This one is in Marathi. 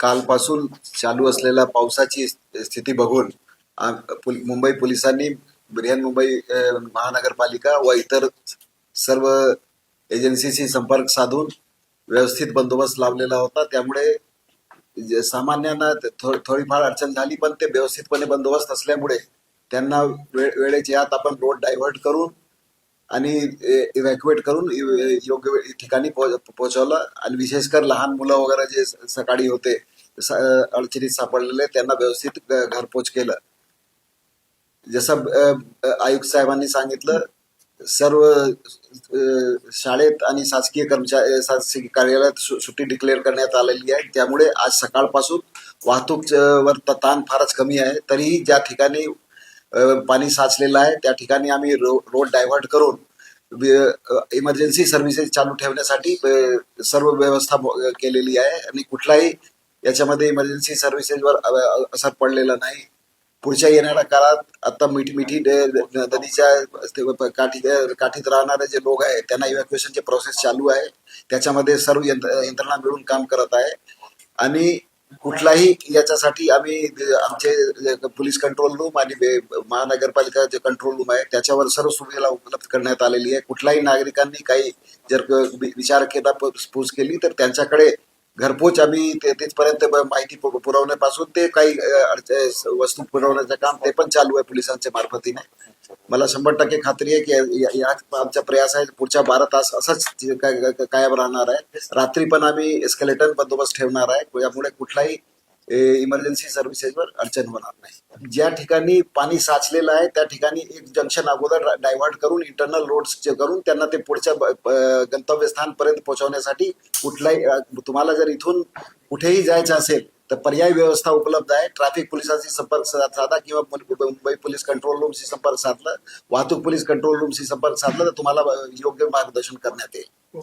कालपासून चालू असलेल्या पावसाची स्थिती बघून पुल- मुंबई पोलिसांनी बृहन्मुंबई मुंबई महानगरपालिका व इतर सर्व एजन्सीशी संपर्क साधून व्यवस्थित बंदोबस्त लावलेला होता. त्यामुळे जे सामान्यांना थो- थोडीफार अडचण झाली पण ते व्यवस्थितपणे बंदोबस्त असल्यामुळे त्यांना वे- वेळेच्या आत आपण रोड डायव्हर्ट करून आणि इव्हॅक्युएट करून योग्य ठिकाणी पोहोचवलं. आणि विशेषकर लहान मुलं वगैरे जे स- सकाळी होते स- अडचणीत सापडलेले त्यांना व्यवस्थित घरपोच केलं. जसं आयुक्त साहेबांनी सांगितलं सर्व शाळेत आणि शासकीय कर्मचारी शासकीय कार्यालयात सु- सुट्टी डिक्लेअर करण्यात आलेली आहे. त्यामुळे आज सकाळपासून वाहतूक वर ताण फारच कमी आहे. तरीही ज्या ठिकाणी पाणी साचलेलं आहे. त्या ठिकाणी आम्ही रो रोड डायव्हर्ट करून इमर्जन्सी सर्व्हिसेस चालू ठेवण्यासाठी सर्व व्यवस्था केलेली आहे. आणि कुठलाही याच्यामध्ये इमर्जन्सी सर्व्हिसेसवर असर पडलेला नाही. पुढच्या येणाऱ्या काळात आता मिठी मिठी नदीच्या काठी काठीत राहणारे जे लोक आहेत त्यांना इव्हॅक्युएशनची प्रोसेस चालू आहे. त्याच्यामध्ये सर्व यंत्र- यंत्रणा मिळून काम करत आहे. आणि कुठलाही याच्यासाठी आम्ही आमचे पोलीस कंट्रोल रूम आणि महानगरपालिका जे कंट्रोल रूम आहे त्याच्यावर सर्व सुविधा उपलब्ध करण्यात आलेली आहे. कुठल्याही नागरिकांनी काही जर विचार केला पूस केली तर त्यांच्याकडे घरपोच आम्ही ते तिथपर्यंत माहिती पुरवण्यापासून ते काही वस्तू पुरवण्याचं काम ते पण चालू आहे पोलिसांच्या मार्फतीने. मला शंभर टक्के खात्री आहे की या- आमचा प्रयास आहे पुढच्या बारा तास असंच जे काय- कायम राहणार आहे. रात्री पण आम्ही एस्केलेटर बंदोबस्त ठेवणार आहे. यामुळे कुठलाही इमर्जन्सी सर्व्हिसेसवर अडचण होणार नाही. ज्या ठिकाणी पाणी साचलेलं आहे त्या ठिकाणी एक जंक्शन अगोदर डायव्हर्ट करून इंटरनल रोड्स करून त्यांना ते पुढच्या गंतव्यस्थानपर्यंत पोहोचवण्यासाठी कुठलाही तुम्हाला जर इथून कुठेही जायचं असेल तर पर्यायी व्यवस्था उपलब्ध आहे. ट्रॅफिक पोलिसांशी संपर्क साधा किंवा मुंबई पोलीस कंट्रोल रूमशी संपर्क साधला. वाहतूक पोलीस कंट्रोल रूमशी संपर्क साधला तर तुम्हाला योग्य मार्गदर्शन करण्यात येईल.